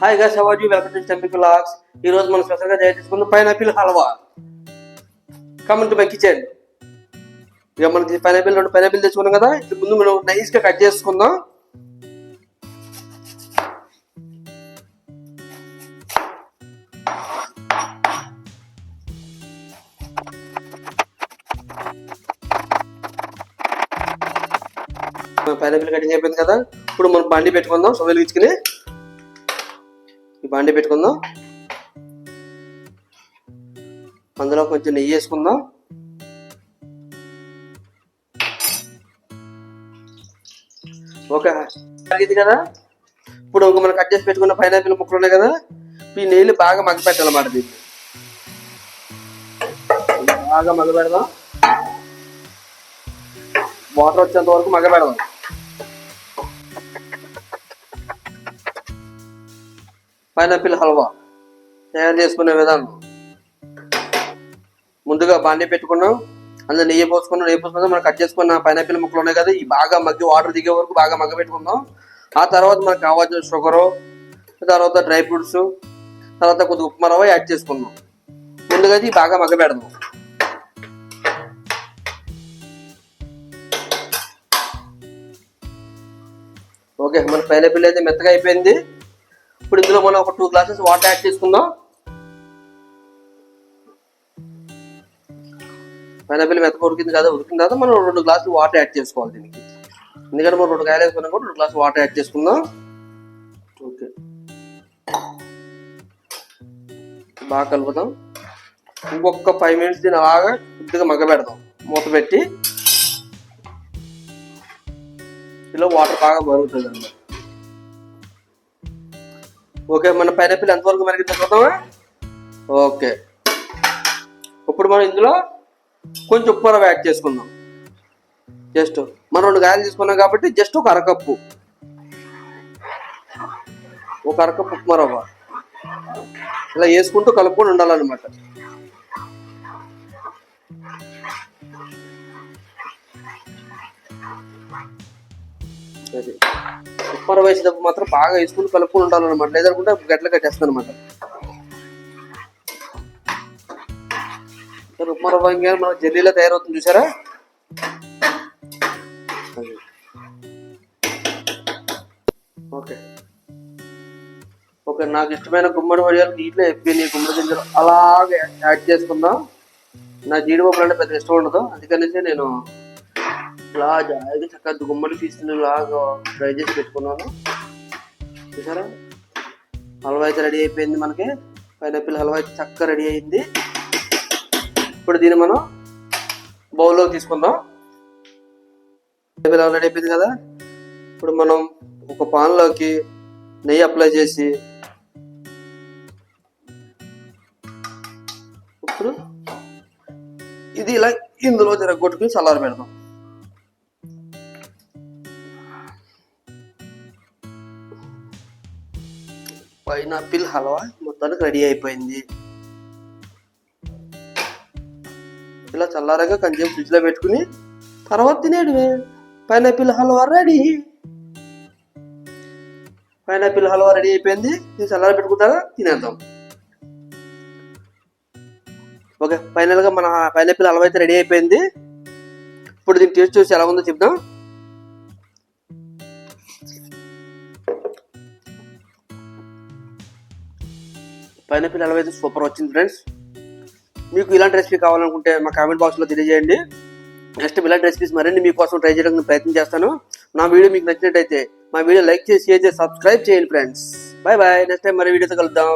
హాయ్గా సవాజీ welcome to temple blogs ఈ రోజు మనం స్పెషల్గా తయారు చేసుకుంది pineapple halwa come on to my kitchen ఇక మనకి పైనాపిల్ రెండు పైనాపిల్ తెచ్చుకున్నాం కదా ఇది ముందు మనం నైస్గా కట్ చేసుకుందాం. పైనాపిల్ కటింగ్ అయిపోయింది కదా ఇప్పుడు మనం బండి పెట్టుకుందాం సో వెలిగించుకుని. ఈ బండి పెట్టుకుందాం. అందులో కొంచెం నెయ్యి వేసుకుందాం. ఓకే. ఇది కదా? ఇప్పుడు ఒక మనం కట్ చేసి పెట్టుకున్న పైనాపిల్ ముక్కలు ఉన్నాయి కదా? ఈ నీళ్ళు బాగా మగ్గ పెట్టాలన్నమాట దీన్ని. బాగా మగ్గ పెడదాం వాటర్ వచ్చేంత వరకు మగ్గ పైనాపిల్ హల్వా తయారు చేసుకునే విధానం. ముందుగా బాండీ పెట్టుకున్నాం. అందులో నెయ్యి పోసుకున్నాం. నెయ్యి పోసుకున్నాం. మనం కట్ చేసుకున్న పైనాపిల్ ముక్కలు ఉన్నాయి కదా ఈ బాగా మగ్గి వాటర్ దిగే వరకు బాగా మగ్గ పెట్టుకుందాం. ఆ తర్వాత మనకు కావాల్సిన షుగరు తర్వాత డ్రై ఫ్రూట్స్ తర్వాత కొద్దిగా ఉప్మా రవ్వ యాడ్ చేసుకుందాం. ముందుగా ఇది బాగా మగ్గ పెడదాం. ఓకే మన పైనాపిల్ అయితే మెత్తగా అయిపోయింది. ఇప్పుడు ఇందులో మనం ఒక టూ గ్లాసెస్ వాటర్ యాడ్ చేసుకుందాం. పైనాపిల్ మెత్తగా ఉడికింది కదా ఉడికిన తర్వాత మనం రెండు గ్లాసులు వాటర్ యాడ్ చేసుకోవాలి దీనికి. ఎందుకంటే మనం రెండు కాయలు వేసుకున్నాం కూడా రెండు గ్లాసులు వాటర్ యాడ్ చేసుకుందాం. ఓకే. బాగా కలుపుదాం. ఇంకొక ఫైవ్ మినిట్స్ దీన్ని బాగా కొద్దిగా మగ్గ పెడదాం మూత పెట్టి. ఇలా వాటర్ బాగా మరుగుతుంది అన్నమాట. ఓకే మన పైనాపిల్ ఎంతవరకు మరిగి చూద్దామా? ఓకే. ఇప్పుడు మనం ఇందులో కొంచెం ఉప్పు రవ్వ యాడ్ చేసుకుందాం. జస్ట్ మనం రెండు గాయలు తీసుకున్నాం కాబట్టి జస్ట్ ఒక అరకప్పు. ఒక అరకప్పు ఉప్మా రవ్వ ఇలా వేసుకుంటూ కలుపుకొని ఉండాలన్నమాట. అది. ఉప్మా రవ్వ వేసేటప్పుడు మాత్రం బాగా వేసుకుని కలుపుకుని ఉండాలన్నమాట. లేదనుకుంటే గట్ల కట్టేస్తాను అనమాట ఉప్మా రవ్వ ఇంకా మన జల్లీలో తయారవుతుంది చూసారా? ఓకే. ఓకే నాకు ఇష్టమైన గుమ్మడి వడియాలు నీటిలో ఎప్పిని గుమ్మడి గింజలు అలాగే యాడ్ చేసుకుందాం. నా జీడిపప్పులు అంటే పెద్ద ఇష్టం ఉండదు. అందుకనేసి నేను ఇలా జాయిగా చక్కగా గుమ్మడి పీసులు లాగా ఫ్రై చేసి పెట్టుకున్నాను. చూసారా? హల్వా అయితే రెడీ అయిపోయింది మనకి. పైనాపిల్ హల్వా అయితే చక్కగా రెడీ అయింది. ఇప్పుడు దీన్ని మనం బౌల్లో తీసుకుందాం. పైనాపిల్ హల్వా రెడీ అయిపోయింది కదా? ఇప్పుడు మనం ఒక పాన్లోకి నెయ్యి అప్లై చేసి ఇప్పుడు ఇది ఇలా ఇందులో జరగొట్టుకుని చల్లారి పెడదాం పైనాపిల్ హల్వా మొత్తానికి రెడీ అయిపోయింది. ఇలా చల్లారగా కొంచెం ఫ్రిడ్జ్లో పెట్టుకుని తర్వాత తినేయడమే. Pineapple halwa ready. Pineapple halwa ready అయిపోయింది. నేను చల్లార పెట్టుకుంటారా? తినేద్దాం. ఓకే ఫైనల్గా మన పైనాపిల్ హల్వా అయితే రెడీ అయిపోయింది. ఇప్పుడు దీన్ని టేస్ట్ చూసి ఎలా ఉందో చెప్దాం. పైనాపిల్ హల్వా అయితే సూపర్ వచ్చింది ఫ్రెండ్స్ మీకు ఇలాంటి రెసిపీ కావాలనుకుంటే మా కామెంట్ బాక్స్లో తెలియజేయండి. నెక్స్ట్ ఇలాంటి రెసిపీస్ మరిన్ని మీకోసం ట్రై చేయడానికి ప్రయత్నం చేస్తాను. నా వీడియో మీకు నచ్చినట్టయితే మా వీడియో లైక్ చేసి షేర్ చేసి సబ్స్క్రైబ్ చేయండి friends bye bye next time మరి వీడియోతో కలుద్దాం.